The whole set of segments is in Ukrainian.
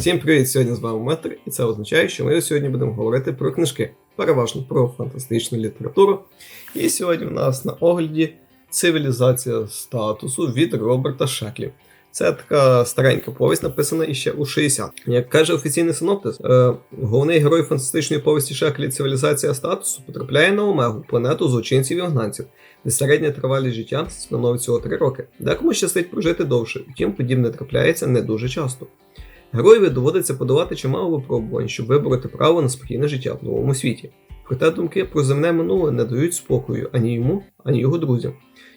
Всім привіт! Сьогодні з вами Метр, і це означає, що ми сьогодні будемо говорити про книжки, переважно про фантастичну літературу. І сьогодні в нас на огляді цивілізація статусу від Роберта Шеклі. Це така старенька повість, написана іще у 60. Як каже офіційний синоптис, е, головний герой фантастичної повісті Шеклі Цивілізація статусу потрапляє на Омегу, планету злочинців і вигнанців, де середня тривалість життя становить всього 3 роки. Декому щастить прожити довше, втім, подібне трапляється не дуже часто. Героєві доводиться подолати чимало випробувань, щоб вибороти право на спокійне життя в новому світі. Проте думки про земне минуле не дають спокою ані йому, ані його друзям.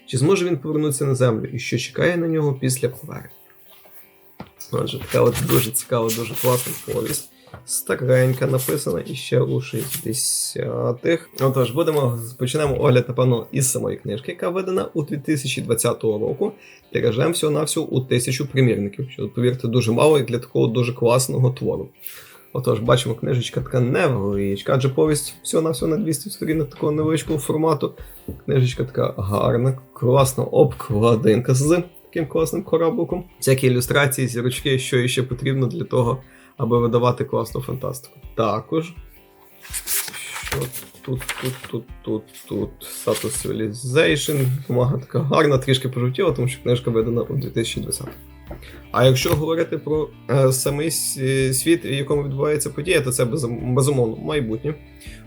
Чи зможе він повернутися на землю і що чекає на нього після повернення? Отже, така от дуже цікава, дуже класна повість. Старенька написана іще у 60-х. Отож, будемо почнемо огляд, напевно, із самої книжки, яка видана у 2020 року. Тиражем всього-навсього у тисячу примірників, що, повірте, дуже мало як для такого дуже класного твору. Отож, бачимо, книжечка така невеличка, адже повість всього-навсього на 200 сторінок такого невеличкого формату. Книжечка така гарна, класна обкладинка з таким класним корабликом. Всякі ілюстрації, зірочки, що ще потрібно для того, аби видавати класну фантастику. Також. Що тут, тут, тут, тут, тут. Status Civilization. Бумага така гарна, трішки пожовтіла, тому що книжка видана у 2020. А якщо говорити про е, самий світ, в якому відбувається подія, то це безумовно майбутнє,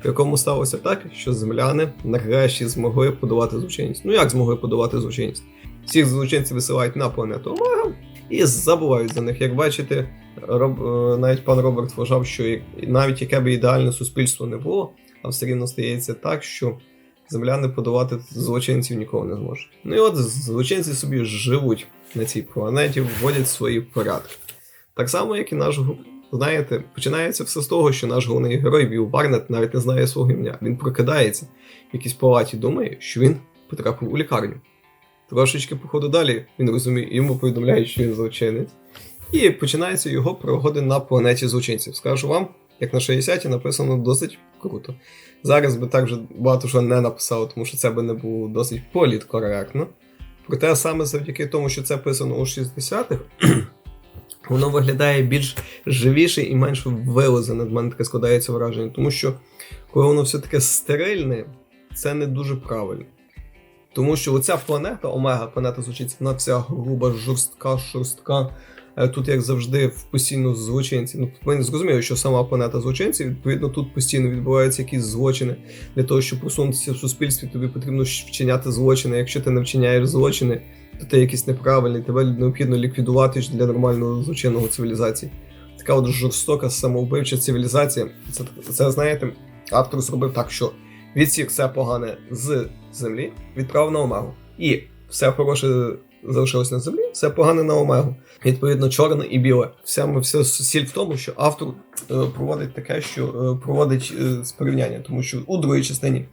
в якому сталося так, що земляни нарешті змогли подолати злочинність. Ну як змогли подолати злочинність? Всіх злочинців висилають на планету Омега і забувають за них. Як бачите, Роб, е, навіть пан Роберт вважав, що навіть яке б ідеальне суспільство не було, а все рівно стається так, що земляни подолати злочинців ніколи не зможуть. Ну і от злочинці собі живуть на цій планеті, вводять свої порядки. Так само, як і наш Знаєте, починається все з того, що наш головний герой Віл Барнет навіть не знає свого ім'я. Він прокидається в якійсь палаті, думає, що він потрапив у лікарню. Трошечки, походу, далі він розуміє, йому повідомляють, що він злочинець. І починаються його пригоди на планеті злочинців. Скажу вам, як на 60-ті написано досить круто. Зараз би так вже багато що не написало, тому що це би не було досить політкоректно. Проте саме завдяки тому, що це писано у 60-х, воно виглядає більш живіше і менш вилазене. В мене таке складається враження, тому що коли воно все таке стерильне, це не дуже правильно. Тому що оця планета, Омега, планета звучить, вона вся груба, жорстка, шорстка. Е, тут, як завжди, в постійно злочинці. Ну, ми зрозуміли, що сама планета злочинців, відповідно, тут постійно відбуваються якісь злочини. Для того, щоб просунутися в суспільстві, тобі потрібно вчиняти злочини. Якщо ти не вчиняєш злочини, то ти якийсь неправильний, тебе необхідно ліквідувати для нормального злочинного цивілізації. Така от жорстока самовбивча цивілізація. Це, це знаєте, автор зробив так, що відсік все погане з землі, відправив на омегу. І все хороше залишилось на землі, все погане на омегу. Відповідно, чорне і біле. Вся вся сіль в тому, що автор е, проводить таке, що е, проводить е, порівняння, тому що у другій частині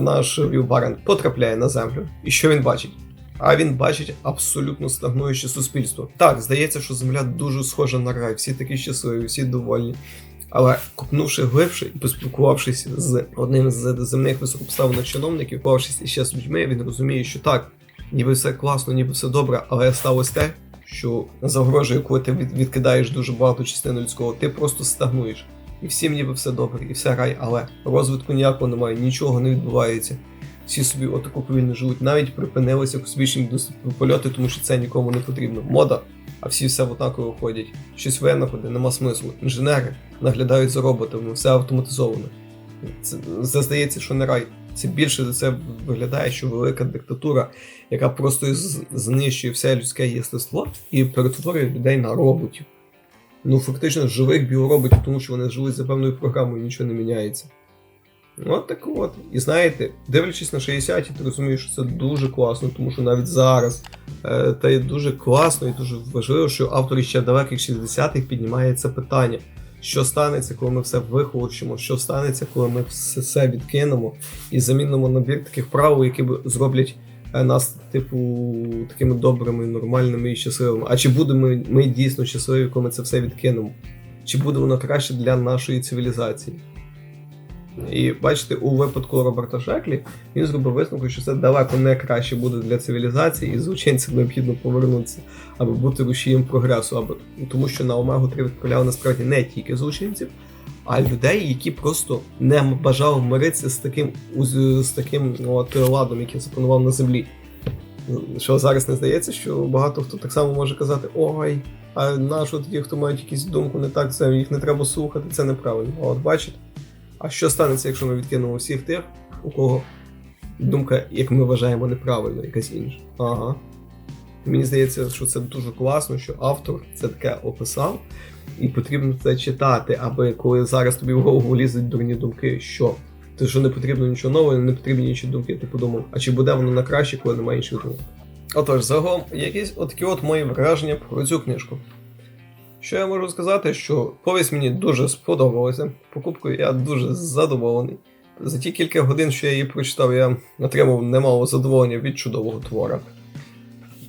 наш Вілбарен потрапляє на землю. І що він бачить? А він бачить абсолютно стагнуюче суспільство. Так, здається, що земля дуже схожа на рай, всі такі щасливі, всі довольні. Але купнувши глибше і поспілкувавшись з одним з земних високопоставлених чиновників, спілкувавшись іще з людьми, він розуміє, що так, ніби все класно, ніби все добре, але сталося те, що загрожує, коли ти відкидаєш дуже багато частини людського, ти просто стагнуєш. І всім ніби все добре, і все рай, але розвитку ніякого немає, нічого не відбувається. Всі собі отако повільно живуть. Навіть припинилися космічні польоти, тому що це нікому не потрібно. Мода, а всі все однаково ходять. Щось винаходи, нема смислу. Інженери наглядають за роботами, все автоматизовано. Це, це здається, що не рай. Це більше за це виглядає, що велика диктатура, яка просто знищує все людське єстество і перетворює людей на роботів. Ну, фактично, живих біороботів, тому що вони живуть за певною програмою, нічого не міняється. От так от. І знаєте, дивлячись на 60 ти розумієш, що це дуже класно, тому що навіть зараз е, та є дуже класно і дуже важливо, що автор ще далеких 60-х піднімає це питання що станеться, коли ми все вихолощимо, що станеться, коли ми все, відкинемо і замінимо набір таких правил, які зроблять е, нас, типу, такими добрими, нормальними і щасливими. А чи будемо ми дійсно щасливі, коли ми це все відкинемо? Чи буде воно краще для нашої цивілізації? І бачите, у випадку Роберта Шеклі він зробив висновок, що це далеко не краще буде для цивілізації, і злочинцям необхідно повернутися, аби бути рушієм прогресу, аби тому, що на Омегу 3 відправляли насправді не тільки злочинців, а людей, які просто не бажали миритися з таким з таким от ладом, який запанував на землі. Що зараз не здається, що багато хто так само може казати: ой, а нащо тоді, хто мають якусь думку не так, це їх не треба слухати, це неправильно. От бачите. А що станеться, якщо ми відкинемо всіх тих, у кого думка, як ми вважаємо, неправильно, якась інша? Ага. Мені здається, що це дуже класно, що автор це таке описав, і потрібно це читати, аби коли зараз тобі в голову лізуть дурні думки, що ти що не потрібно нічого нового, не потрібні інші думки, ти подумав, а чи буде воно на краще, коли немає інших думок? Отож, загалом, якісь отакі от мої враження про цю книжку. Що я можу сказати, що повість мені дуже сподобалася. Покупкою я дуже задоволений. За ті кілька годин, що я її прочитав, я отримав немало задоволення від чудового твора.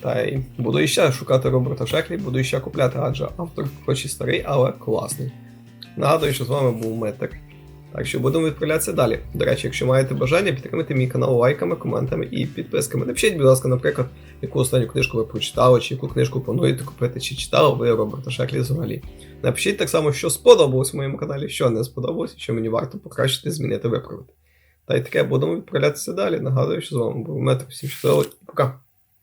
Та й буду іще шукати Роберта Шеклі, буду іще купляти, адже автор, хоч і старий, але класний. Нагадую, що з вами був Метр. Так що будемо відправлятися далі. До речі, якщо маєте бажання, підтримайте мій канал лайками, коментами і підписками. Напишіть, будь ласка, наприклад, яку останню книжку ви прочитали, чи яку книжку плануєте купити, чи читали ви Роберта Шеклі взагалі. Напишіть так само, що сподобалось в моєму каналі, що не сподобалось, що мені варто покращити, змінити, виправити. Та й таке будемо відправлятися далі. Нагадую, що з вами був Метр. Всім пока.